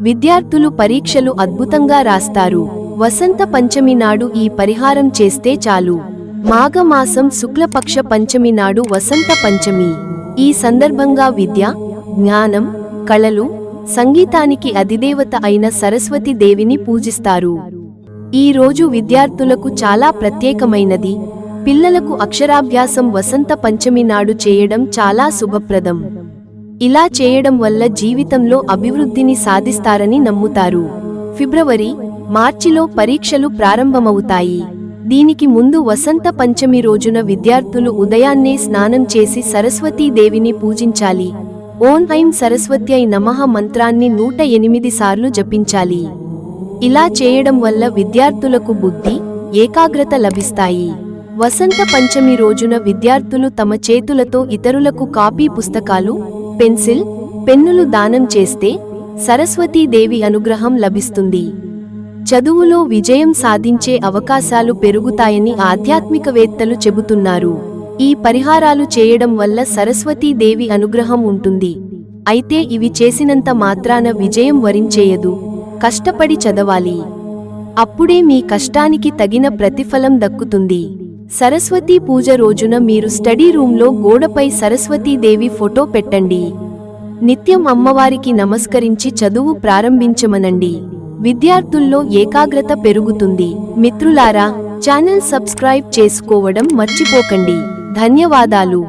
విద్యార్థులు పరీక్షలు అద్భుతంగా రాస్తారు. వసంత పంచమి నాడు ఈ పరిహారం చేస్తే చాలు. మాఘమాసం శుక్లపక్ష పంచమి నాడు వసంత పంచమి. ఈ సందర్భంగా విద్య జ్ఞానం కళలు సంగీతానికి అధిదేవత అయిన సరస్వతి దేవిని పూజిస్తారు. ఈ రోజు విద్యార్థులకు చాలా ప్రత్యేకమైనది. పిల్లలకు అక్షరాభ్యాసం వసంత పంచమి నాడు చేయడం చాలా శుభప్రదం. ఇలా చేయడం వల్ల జీవితంలో అభివృద్ధిని సాధిస్తారని నమ్ముతారు. ఫిబ్రవరి మార్చిలో పరీక్షలు ప్రారంభమవుతాయి. దీనికి ముందు వసంత పంచమి రోజున విద్యార్థులు ఉదయాన్నే స్నానం చేసి సరస్వతీ దేవిని పూజించాలి. ఓం ఐం సరస్వత్యై నమః మంత్రాన్ని నూట ఎనిమిది సార్లు జపించాలి. ఇలా చేయడం వల్ల విద్యార్థులకు బుద్ధి ఏకాగ్రత లభిస్తాయి. వసంత పంచమి రోజున విద్యార్థులు తమ చేతులతో ఇతరులకు కాపీ పుస్తకాలు పెన్సిల్ పెన్నులు దానం చేస్తే సరస్వతీదేవి అనుగ్రహం లభిస్తుంది. చదువులో విజయం సాధించే అవకాశాలు పెరుగుతాయని ఆధ్యాత్మికవేత్తలు చెబుతున్నారు. ఈ పరిహారాలు చేయడం వల్ల సరస్వతీదేవి అనుగ్రహం ఉంటుంది. అయితే ఇవి చేసినంత మాత్రాన విజయం వరించేయదు. కష్టపడి చదవాలి. అప్పుడే మీ కష్టానికి తగిన ప్రతిఫలం దక్కుతుంది. సరస్వతి పూజ రోజున మీరు స్టడీ రూంలో గోడపై సరస్వతీదేవి ఫోటో పెట్టండి. నిత్యం అమ్మవారికి నమస్కరించి చదువు ప్రారంభించమనండి. విద్యార్థుల్లో ఏకాగ్రత పెరుగుతుంది. మిత్రులారా ఛానల్ సబ్స్క్రైబ్ చేసుకోవడం మర్చిపోకండి. ధన్యవాదాలు.